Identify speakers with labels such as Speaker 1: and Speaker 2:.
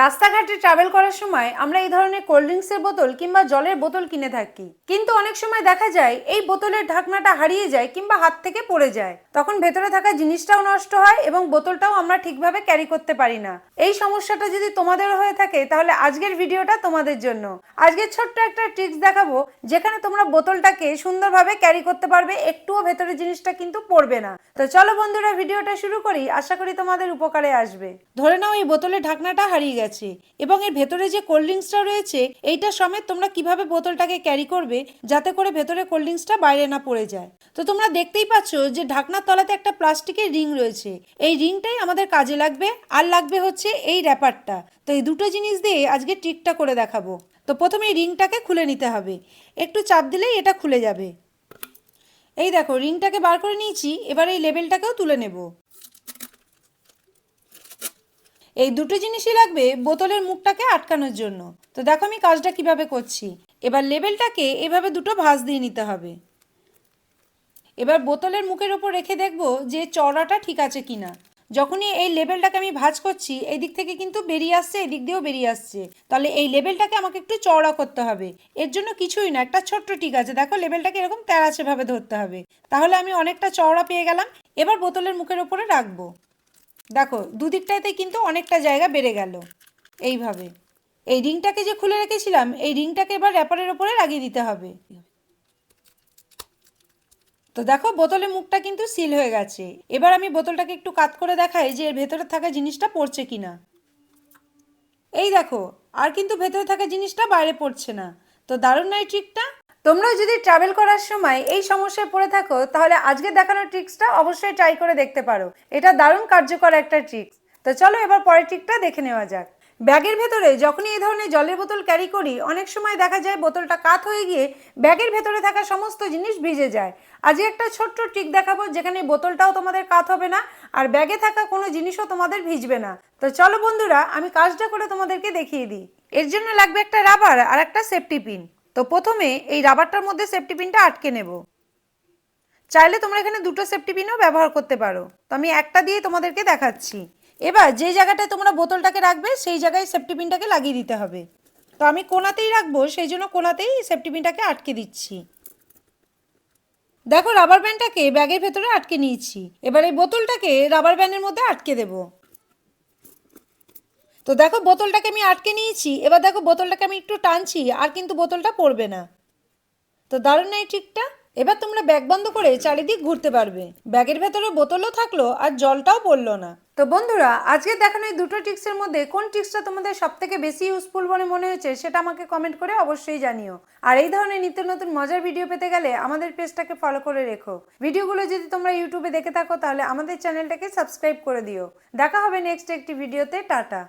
Speaker 1: রাস্তাঘাটে ট্রাভেল করার সময় আমরা এই ধরনের কোল্ড ড্রিঙ্কসের বোতল কিংবা জলের বোতল কিনে থাকি। কিন্তু অনেক সময় দেখা যায় এই বোতলের ঢাকনাটা হারিয়ে যায় কিংবা হাত থেকে পড়ে যায়। তখন ভেতরে থাকা জিনিসটাও নষ্ট হয় এবং বোতলটাও আমরা ঠিকভাবে ক্যারি করতে পারি না। এই সমস্যাটা যদি তোমাদের হয়ে থাকে, তাহলে আজকের ভিডিওটা তোমাদের জন্য। আজকের ছোট্ট একটা ট্রিক্স দেখাবো, যেখানে তোমরা বোতলটাকে সুন্দরভাবে ক্যারি করতে পারবে, একটুও ভেতরে জিনিসটা কিন্তু পড়বে না। তো চলো বন্ধুরা, ভিডিওটা শুরু করি। আশা করি তোমাদের উপকারে আসবে। ধরে নাও এই বোতলের ঢাকনাটা হারিয়ে গেছে। এবং এর ভেতরে যে কোল্ড ড্রিঙ্কসটা রয়েছে, এইটা সমেত তোমরা কীভাবে বোতলটাকে ক্যারি করবে, যাতে করে ভেতরে কোল্ড ড্রিঙ্কসটা বাইরে না পড়ে যায়। তো তোমরা দেখতেই পাচ্ছ যে ঢাকনার তলাতে একটা প্লাস্টিকের রিং রয়েছে। এই রিংটাই আমাদের কাজে লাগবে, আর লাগবে হচ্ছে এই র্যাপারটা তো এই দুটো জিনিস দিয়ে আজকে ট্রিকটা করে দেখাবো। তো প্রথমে এই রিংটাকে খুলে নিতে হবে। একটু চাপ দিলেই এটা খুলে যাবে। এই দেখো রিংটাকে বার করে নিয়েছি, এবার এই লেবেলটাকেও তুলে নেব। এই দুটো জিনিসই লাগবে বোতলের মুখটাকে আটকানোর জন্য। তো দেখো আমি কাজটা কীভাবে করছি। এবার লেবেলটাকে এভাবে দুটো ভাঁজ দিয়ে নিতে হবে। এবার বোতলের মুখের ওপর রেখে দেখব যে চড়াটা ঠিক আছে কিনা। যখনই এই লেবেলটাকে আমি ভাঁজ করছি এই দিক থেকে কিন্তু বেরিয়ে আসছে, এদিক দিয়েও বেরিয়ে আসছে। তাহলে এই লেবেলটাকে আমাকে একটু চওড়া করতে হবে। এর জন্য কিছুই না, একটা ছোট্ট ঠিক আছে। দেখো লেবেলটাকে এরকম তেরাচেভাবে ধরতে হবে। তাহলে আমি অনেকটা চওড়া পেয়ে গেলাম। এবার বোতলের মুখের ওপরে রাখব। দেখো, দুদিকটাতে কিন্তু অনেকটা জায়গা বেড়ে গেল এইভাবে। এই রিংটাকে যে খুলে রেখেছিলাম, এই রিংটাকে এবার র্যাপারের ওপরে লাগিয়ে দিতে হবে। তো দেখো বোতলের মুখটা কিন্তু সিল হয়ে গেছে। এবার আমি বোতলটাকে একটু কাত করে দেখাই যে এর ভেতরে থাকা জিনিসটা পড়ছে কিনা। এই দেখো, আর কিন্তু ভেতরে থাকা জিনিসটা বাইরে পড়ছে না। তো দারুণ নয় ট্রিকটা তোমরা যদি ট্রাভেল করার সময় এই সমস্যায় পড়ে থাকো, তাহলে আজকে দেখানোর ট্রিক্সটা অবশ্যই ট্রাই করে দেখতে পারো। এটা দারুণ কার্যকর একটা ট্রিক্স তো চলো এবার পরের ট্রিকটা দেখে নেওয়া যাক। ব্যাগের ভেতরে যখনই এই ধরনের জলের বোতল ক্যারি করি, অনেক সময় দেখা যায় বোতলটা কাত হয়ে গিয়ে ব্যাগের ভেতরে থাকা সমস্ত জিনিস ভিজে যায়। আজকে একটা ছোট্ট ট্রিক দেখাবো, যেখানে বোতলটাও তোমাদের কাত হবে না, আর ব্যাগে থাকা কোনো জিনিসও তোমাদের ভিজবে না। তো চলো বন্ধুরা, আমি কাজটা করে তোমাদেরকে দেখিয়ে দিই। এর জন্য লাগবে একটা রাবার আর একটা সেফটি পিন তো প্রথমে এই রাবারটার মধ্যে সেফটি পিনটা আটকে নেব। চাইলে তোমরা এখানে দুটো সেফটি পিনও ব্যবহার করতে পারো। তো আমি একটা দিয়ে তোমাদেরকে দেখাচ্ছি। এবার যে জায়গাটায় তোমরা বোতলটাকে রাখবে, সেই জায়গায় সেফটি পিনটাকে লাগিয়ে দিতে হবে। তো আমি কোনাতেই রাখব, সেই জন্য কোনাতেই সেফটি পিনটাকে আটকে দিচ্ছি। দেখো রাবার ব্যান্ডটাকে ব্যাগের ভেতরে আটকে নিয়েছি। এবার এই বোতলটাকে রাবার ব্যান্ডের মধ্যে আটকে দেব। তো দেখো বোতলটাকে আমি আটকে নিয়েছি, এবার দেখো বোতলটাকে আমি একটু টানছি, আর কিন্তু বোতলটা পড়বে না। তো দারুণ না এই ট্রিকটা এবার তোমরা ব্যাগ বন্ধ করে চারিদিক ঘুরতে পারবে। ব্যাগের ভেতরে বোতলও থাকল আর জলটাও পড়ল না। তো বন্ধুরা, আজকে দেখানো এই দুটো ট্রিক্সের মধ্যে কোন ট্রিক্সটা তোমাদের সব থেকে বেশি ইউজফুল বলে মনে হয়েছে সেটা আমাকে কমেন্ট করে অবশ্যই জানিও। আর এই ধরনের নিত্য নতুন মজার ভিডিও পেতে গেলে আমাদের পেজটাকে ফলো করে রেখো। ভিডিওগুলো যদি তোমরা ইউটিউবে দেখে থাকো তাহলে আমাদের চ্যানেলটাকে সাবস্ক্রাইব করে দিও। দেখা হবে নেক্সট একটি ভিডিওতে টাটা।